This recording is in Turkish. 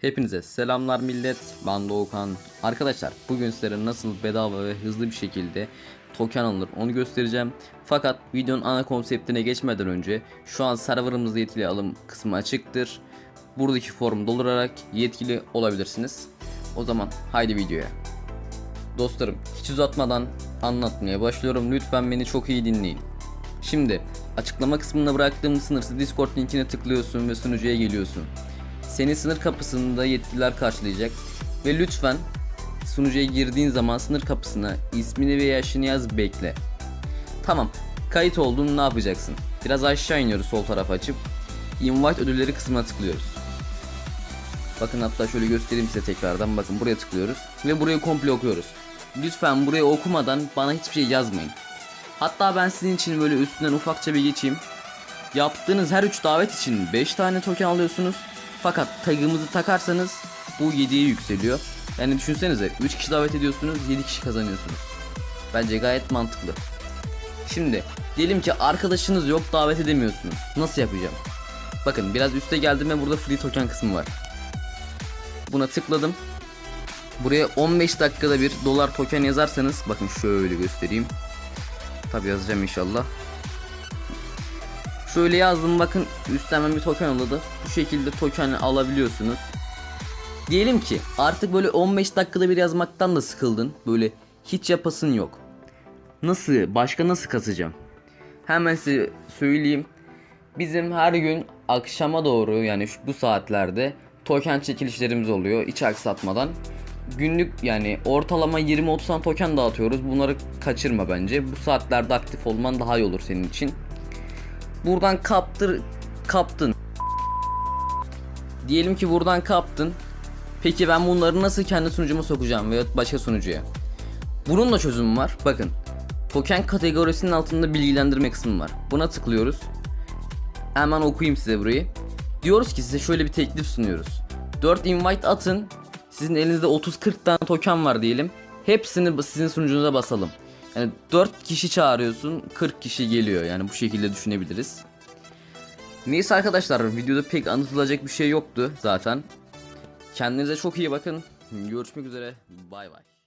Hepinize selamlar millet. Ben Doğukan. Arkadaşlar bugün sizlere nasıl bedava ve hızlı bir şekilde token alınır onu göstereceğim. Fakat videonun ana konseptine geçmeden önce şu an serverımızda yetkili alım kısmı açıktır. Buradaki formu doldurarak yetkili olabilirsiniz. O zaman haydi videoya. Dostlarım hiç uzatmadan anlatmaya başlıyorum. Lütfen beni çok iyi dinleyin. Şimdi açıklama kısmına bıraktığım sınırsız Discord linkine tıklıyorsun ve sunucuya geliyorsun. Seni sınır kapısında yetkililer karşılayacak ve lütfen sunucuya girdiğin zaman sınır kapısına ismini ve yaşını yaz bekle. Tamam kayıt oldun ne yapacaksın? Biraz aşağı iniyoruz sol tarafa açıp invite ödülleri kısmına tıklıyoruz. Bakın hatta şöyle göstereyim size tekrardan bakın buraya tıklıyoruz ve burayı komple okuyoruz. Lütfen burayı okumadan bana hiçbir şey yazmayın. Hatta ben sizin için böyle üstünden ufakça bir geçeyim. Yaptığınız her 3 davet için 5 tane token alıyorsunuz. Fakat tagımızı takarsanız bu 7'ye yükseliyor. Yani düşünsenize 3 kişi davet ediyorsunuz 7 kişi kazanıyorsunuz. Bence gayet mantıklı. Şimdi diyelim ki arkadaşınız yok davet edemiyorsunuz. Nasıl yapacağım? Bakın biraz üste geldim ve burada free token kısmı var. Buna tıkladım. Buraya 15 dakikada bir dolar token yazarsanız bakın şöyle göstereyim. Tabi yazacağım inşallah. Şöyle yazdım bakın üstten bir token oladı. Bu şekilde token alabiliyorsunuz. Diyelim ki artık böyle 15 dakikada bir yazmaktan da sıkıldın. Böyle hiç yapasın yok. Nasıl? Başka nasıl kasacağım? Hemen size söyleyeyim. Bizim her gün akşama doğru yani şu, bu saatlerde token çekilişlerimiz oluyor hiç aksatmadan. Günlük yani ortalama 20-30 tane token dağıtıyoruz. Bunları kaçırma bence. Bu saatlerde aktif olman daha iyi olur senin için. Buradan kaptır kaptın. Diyelim ki buradan kaptın. Peki ben bunları nasıl kendi sunucuma sokacağım veya başka sunucuya? Bunun da çözümü var. Bakın. Token kategorisinin altında bilgilendirme kısmı var. Buna tıklıyoruz. Hemen okuyayım size burayı. Diyoruz ki size şöyle bir teklif sunuyoruz. 4 invite atın. Sizin elinizde 30-40 tane token var diyelim. Hepsini sizin sunucunuza basalım. Yani 4 kişi çağırıyorsun 40 kişi geliyor yani bu şekilde düşünebiliriz. Neyse arkadaşlar videoda pek anlatılacak bir şey yoktu zaten. Kendinize çok iyi bakın. Görüşmek üzere. Bay bay.